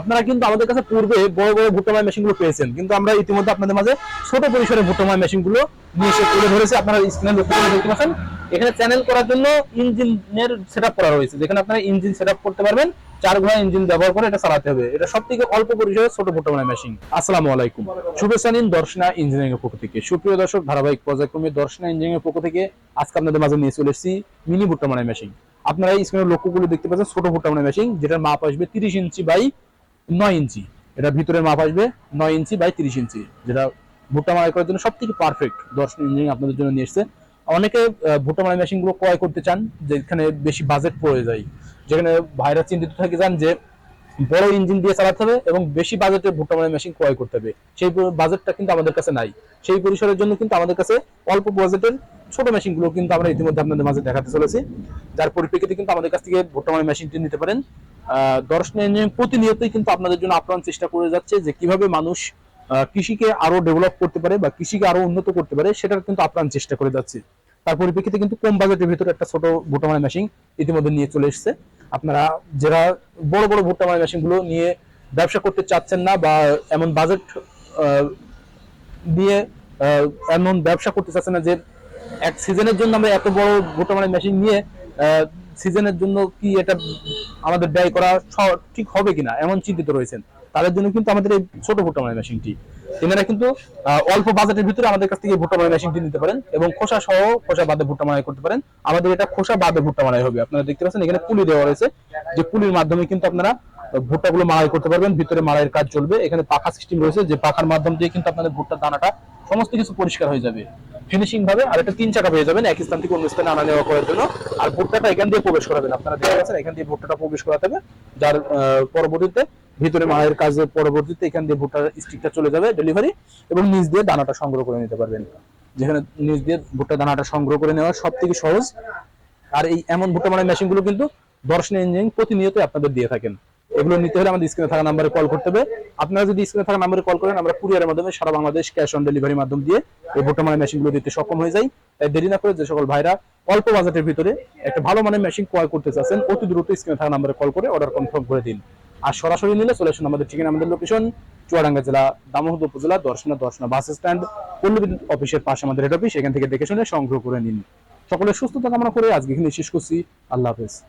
আপনারা কিন্তু আমাদের কাছে পূর্বে বড় বড় ভুট্টামাই মেশিনগুলো পেয়েছেন। কিন্তু আমরা ইতিমধ্যে আপনাদের মাঝে ছোট পরিসরে মেশিনগুলো নিয়ে এসে তুলে ধরেছি। আপনারা স্ক্রিনে দেখতে পাচ্ছেন। এখানে চ্যানেল করার জন্য ইঞ্জিনের সেটআপ করা রয়েছে। যেখানে আপনারা ইঞ্জিন সেটআপ করতে পারবেন। চার ঘোড়া ইঞ্জিন ব্যবহার করে এটা চালাতে হবে। এটা সব থেকে অল্প পরিসরে ছোট ভুট্টামাই মেশিন আসসালামু আলাইকুম। শুভেচ্ছা নিন দর্শনা ইঞ্জিনিয়ারিং এর পক্ষ থেকে। সুপ্রিয় দর্শক, ধারাবাহিক পর্যায়ক্রমে দর্শনা ইঞ্জিনিয়ারিং এর পক্ষ থেকে আজকে আপনাদের মাঝে নিয়ে চলে এসেছি মিনি ভুট্টামাই মেশিন আপনারা এই স্ক্রিনের লক্ষ্যগুলো দেখতে পাচ্ছেন। ছোট ভুট্টামাই মেশিন যেটার মাপ আসবে তিরিশ ইঞ্চি বাই নয় ইঞ্চি। এটা ভিতরের মাপ আসবে নয় ইঞ্চি বাই তিরিশ ইঞ্চি, যেটা ভুট্টা মারাই করার জন্য সব থেকে পারফেক্ট দর্শন ইঞ্জিনিয়ারিং আপনাদের জন্য নিয়ে এসছে। অনেকে ভুট্টা মারাই মেশিনগুলো ক্রয় করতে চান, যেখানে বেশি বাজেট পড়ে যায়। যেখানে ভাইরা চিন্তিত থাকে যান যে, বড় ইঞ্জিন দিয়ে চালাতে হবে এবং বেশি বাজেটের ভুট্টা মারাই মেশিন ক্রয় করতে হবে। সেই বাজেটটা কিন্তু আমাদের কাছে নাই। সেই পরিসরের জন্য কিন্তু আমাদের কাছে অল্প বাজেটের ছোট মেশিনগুলো কিন্তু আমরা ইতিমধ্যে আপনাদের মাঝে দেখাতে চলেছি। যার পরিপ্রেক্ষিতে কিন্তু আমাদের কাছ থেকে ভুট্টা মারাই মেশিনটি নিতে পারেন। দর্শন ইঞ্জিনিয়ারিং প্রতিনিয়তই কিন্তু আপনাদের জন্য আপ্রাণ চেষ্টা করে যাচ্ছে যে কীভাবে মানুষ কৃষিকে আরও ডেভেলপ করতে পারে বা কৃষিকে আরও উন্নত করতে পারে, সেটার কিন্তু আপ্রাণ চেষ্টা করে যাচ্ছে। তার পরিপ্রেক্ষিতে কিন্তু কম বাজেটের ভিতরে একটা ছোট ভুট্টা মারাই মেশিন ইতিমধ্যে নিয়ে চলে এসেছে। আপনারা যারা বড় বড় ভুট্টা মারাই মেশিনগুলো নিয়ে ব্যবসা করতে চাচ্ছেন না বা এমন বাজেট দিয়ে এমন ব্যবসা করতে চাচ্ছেন না যে এক সিজনের জন্য আমরা এত বড় ভুট্টা মারাই মেশিন নিয়ে সিজনের জন্য কি এটা আমাদের ব্যয় করা ঠিক হবে কিনা? এমন চিন্তিত রয়েছেন। তাদের জন্য কিন্তু আমাদের এই ছোট ভুট্টা মারাই মেশিনটি। এনারা কিন্তু অল্প বাজেটের ভিতরে আমাদের কাছ থেকে ভুট্টা মারাই মেশিনটি নিতে পারেন এবং খোসা সহ খোসা বাদে ভুট্টা মারাই করতে পারেন। আমাদের এটা খোসা বাদে ভুট্টা মারাই হবে। আপনারা দেখতে পাচ্ছেন এখানে পুলি দেওয়া রয়েছে। যে পুলির মাধ্যমে কিন্তু আপনারা ভুট্টাগুলো মারাই করতে পারবেন। ভিতরে মারাইয়ের কাজ চলবে। এখানে পাখা সিস্টেম রয়েছে। যে পাখার মাধ্যম দিয়ে কিন্তু আপনাদের ভুট্টার দানাটা সমস্ত কিছু পরিষ্কার হয়ে যাবে। ফিনিশিং ভাবে আর একটা তিন চাকা পেয়ে যাবেন এক স্থান থেকে অন্য স্থানে আনা নেওয়া করার জন্য। আর ভুট্টাটা এখান দিয়ে প্রবেশ করাবেন। আপনারা দেখতে পাচ্ছেন, এখান দিয়ে ভুট্টাটা প্রবেশ করাতে হবে। যার পরবর্তীতে, ভিতরে মায়ের কাজে পরবর্তীতে এখান দিয়ে ভুট্টার স্টিকটা চলে যাবে ডেলিভারি এবং নিচ দিয়ে দানাটা সংগ্রহ করে নিতে পারবেন। যেখানে নিচ দিয়ে ভুট্টা দানাটা সংগ্রহ করে নেওয়া সব থেকে সহজ। আর এই এমন ভুট্টা মারাই মেশিনগুলো কিন্তু দর্শন ইঞ্জিনিয়ারিং প্রতিনিয়তই আপনাদের দিয়ে থাকেন। এগুলো নিতে হলে আমাদের স্ক্রিনে থাকা নাম্বারে কল করতে হবে। আপনারা যদি স্ক্রিনে থাকা নাম্বারে কল করেন, আমরা কুরিয়ারের মাধ্যমে সারা বাংলাদেশ ক্যাশ অন ডেলিভারি মাধ্যম দিয়ে এই ভুট্টা মারাই মেশিন দিতে সক্ষম হয়ে যাই। তাই দেরি না করে যে সকল ভাইরা অল্প বাজেটের ভিতরে একটা ভালো মানের মেশিন ক্রয় করতে চাচ্ছেন, অতি দ্রুত স্ক্রিনে থাকা নাম্বারে কল করে অর্ডার কনফার্ম করে দিন। আর সরাসরি নিলে চলে আসুন আমাদের ঠিকানা, আমাদের লোকেশন চুয়াডাঙ্গা জেলা দামোহদ উপজেলা, দর্শনা দর্শনা বাস স্ট্যান্ড পল্লী অফিসের পাশে আমাদের হেড অফিস এখান থেকে দেখে শুনে সংগ্রহ করে নিন। সকলের সুস্থতা কামনা করে আজকে এখানে শেষ করছি। আল্লাহ হাফেজ।